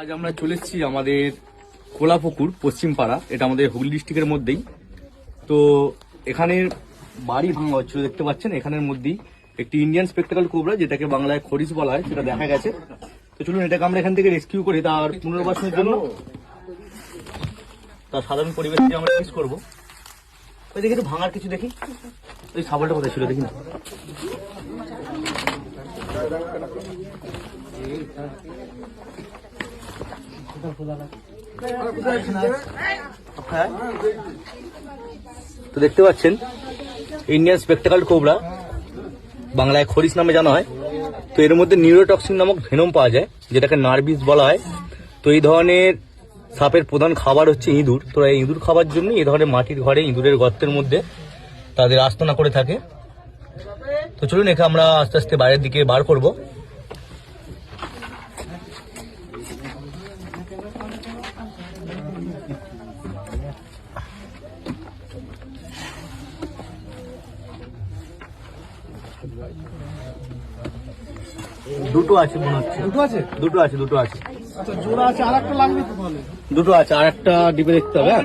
আজ আমরা চলে এসেছি আমাদের কোলাপুকুর পশ্চিম পাড়া। এটা আমাদের হুগলি ডিস্ট্রিক্টের মধ্যেই। তো এখানের বাড়ি ভাঙা হচ্ছিল, দেখতে পাচ্ছেন? এখানের মধ্যেই একটি ইন্ডিয়ান স্পেকটাকল কোবরা যেটাকে বাংলায় খরিস বলা হয়, সেটা দেখা গেছে। তো চলুন, এটাকে আমরা এখান থেকে রেস্কিউ করি, তার পুনর্বাসনের জন্য। তার সাধারণ পরিবেশকে আমরা মিস করব। ওই দেখি একটু ভাঙার কিছু দেখি। ওই কোথায় ছিল দেখি না। তো দেখতে পাচ্ছেন ইন্ডিয়ান স্পেকটাকাল কোবরা বাংলায় খরিস নামে জানা হয়। তো এর মধ্যে নিউরোটক্সিন নামক ভেনম পাওয়া যায়, যেটাকে নার্ভিস বলা হয়। তো এই ধরনের সাপের প্রধান খাবার হচ্ছে ইঁদুর। তো এই ইঁদুর খাবার জন্য এই ধরনের মাটির ঘরে ইঁদুরের গর্তের মধ্যে তাদের আস্তনা করে থাকে। তো চলুন একে আমরা আস্তে আস্তে বাইরের দিকে বার করব। দুটো আছে মনে হচ্ছে। দুটো আছে? দুটো আছে দুটো আছে। আচ্ছা দুটো আছে আর একটা ডিপে দেখতে হবে হ্যাঁ?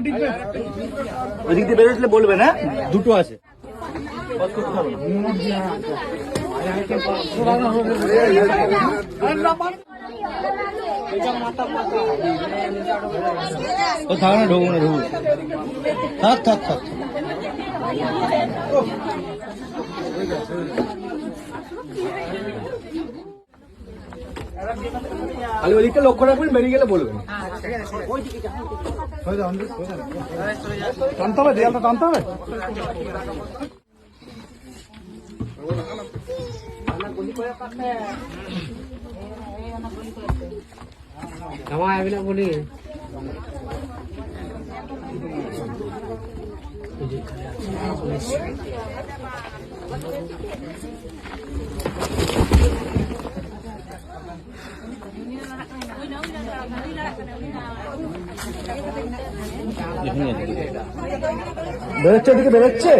ওদিক দিয়ে বেরোলে বলবেন হ্যাঁ দুটো আছে। ও থাক না থাক থাক থাক। খালি ওদিকটা লক্ষ্য রাখবেন বেরিয়ে গেলে বলবেন। টানতে হবে দেয়ালটা টানতে হবে? বেরোচ্ছে ওদিকে, বেরোচ্ছে?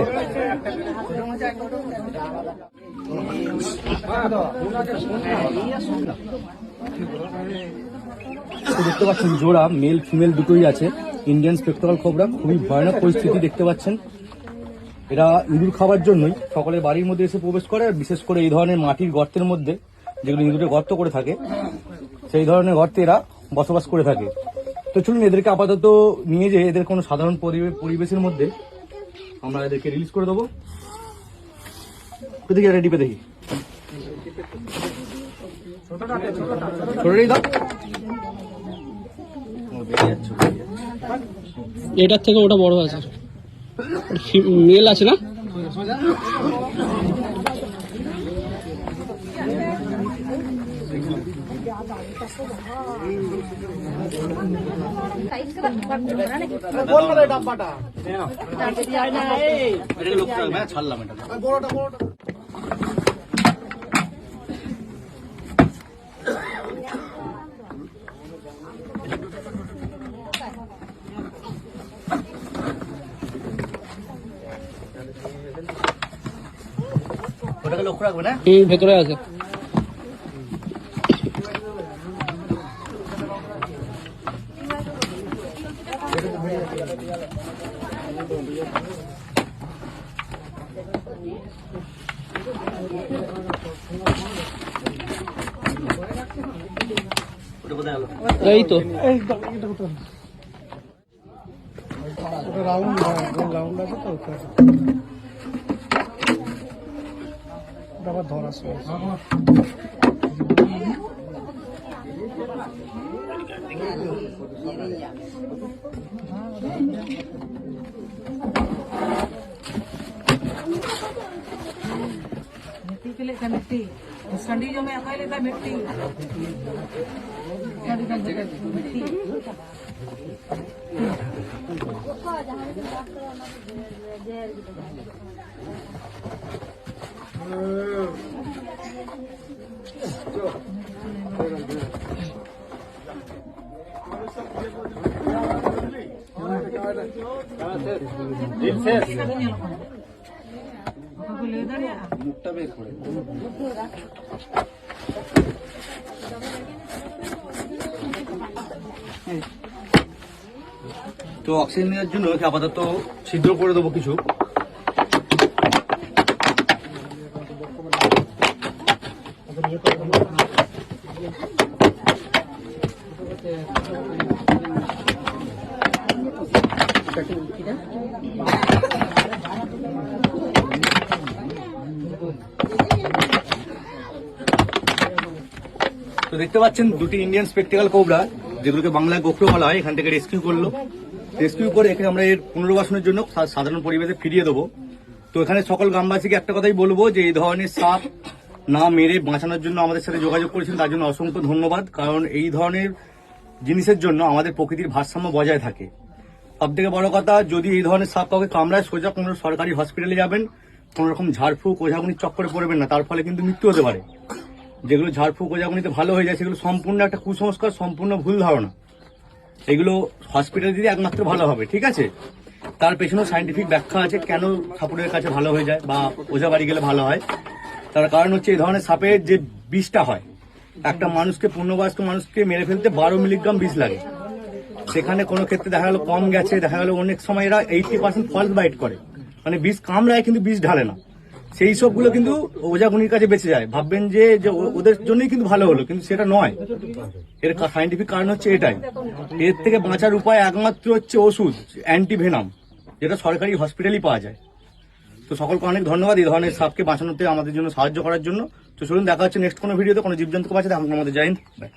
দেখতে পাচ্ছেন জোড়া মেল ফিমেল দুটোই আছে। ইন্ডিয়ান স্পেকট্রাল খবরা খুবই ভয়ানক পরিস্থিতি দেখতে পাচ্ছেন। এরা ইঁদুর খাবার জন্যই সকলের বাড়ির মধ্যে এসে প্রবেশ করে বিশেষ করে এই ধরনের মাটির গর্তের মধ্যে, যেগুলো ইঁদুরে গর্ত করে থাকে, সেই ধরনের গর্তে এরা বসবাস করে থাকে। তো চলুন, এদেরকে আপাতত নিয়ে যেয়ে এদের কোনো সাধারণ পরিবে- পরিবেশের মধ্যে আমরা এদেরকে রিলিজ করে দেবো। দেখি একটা ডিপে দেখি। এটার থেকে ওটা বড় আছে। মেল আছে না বল না রে ডাব্বাটা এটাকে লক্ষ্য রাখবে হ্যাঁ, ছাড়লাম এটা বড়টা বড়টা রাখবে ভেতরে আছে ওটা কোথায় গেলো এই তো এই দাও, এটা কোথায়? ওটা রাউন্ড রাউন্ড আছে তো ওটা আছে। ওটা আবার ধরা সমস্যা मिट्टी के लिए का मिट्टी? ठंडी जो में अकेले का मिट्टी। मिट्टी শেষ लेदर মুখটা বের করে তো অক্সিজেনের জন্য আপাতত ছিদ্র করে দেবো কিছু। তো দেখতে পাচ্ছেন দুটি ইন্ডিয়ান স্পেকটেকাল কোবরা যেগুলোকে বাংলায় গোখরো বলা হয়, এখান থেকে রেস্কিউ করল। রেস্কিউ করে এখানে আমরা এর পুনর্বাসনের জন্য সাধারণ পরিবেশে ফিরিয়ে দেবো। তো এখানে সকল গ্রামবাসীকে একটা কথাই বলব যে, এই ধরনের সাপ না মেরে বাঁচানোর জন্য আমাদের সাথে যোগাযোগ করেছেন, তার জন্য অসংখ্য ধন্যবাদ। কারণ এই ধরনের জিনিসের জন্য আমাদের প্রকৃতির ভারসাম্য বজায় থাকে। সব থেকে বড় কথা, যদি এই ধরনের সাপ কাউকে কামড়ায়, সোজা কোনো সরকারি হসপিটালে যাবেন, কোন রকম ঝাড়ফুঁক ওঝাগুনির চক্করে পড়বেন না। তার ফলে কিন্তু মৃত্যু হতে পারে। যেগুলো ঝাড়ফুঁক ওঝাগুনিতে ভালো হয়ে যায়, সেগুলো সম্পূর্ণ একটা কুসংস্কার, সম্পূর্ণ ভুল ধারণা। এগুলো হসপিটালে দিলে একমাত্র ভালো হবে, ঠিক আছে? তার পেছনেও সাইন্টিফিক ব্যাখ্যা আছে, কেন ঠাকুরের কাছে ভালো হয়ে যায় বা ওঝা বাড়ি গেলে ভালো হয়। তার কারণ হচ্ছে, এই ধরনের সাপের যে বিষটা হয়, একটা মানুষকে, পূর্ণবয়স্ক মানুষকে মেরে ফেলতে বারো মিলিগ্রাম বিষ লাগে। সেখানে কোনো ক্ষেত্রে দেখা গেল কম গেছে, দেখা গেলো অনেক সময় এরা এইটি পার্সেন্ট ফলস বাইট করে। মানে বিষ কামড়ায় কিন্তু বিষ ঢালে না। সেই সবগুলো কিন্তু ওঝাগুনির কাছে বেঁচে যায়। ভাববেন যে ওদের জন্যই কিন্তু ভালো হলো, কিন্তু সেটা নয়। এর সাইন্টিফিক কারণ হচ্ছে এটাই। এর থেকে বাঁচার উপায় একমাত্র হচ্ছে ওষুধ অ্যান্টিভেনাম যেটা সরকারি হসপিটালই পাওয়া যায়। তো সকলকে অনেক ধন্যবাদ এই ধরনের সাপকে বাঁচানোতে, আমাদের জন্য সাহায্য করার জন্য। তো চলুন, দেখা হচ্ছে নেক্সট কোনো ভিডিওতে কোনো জীবজন্তুকে বাঁচাতে, আমাদের জাইন বাই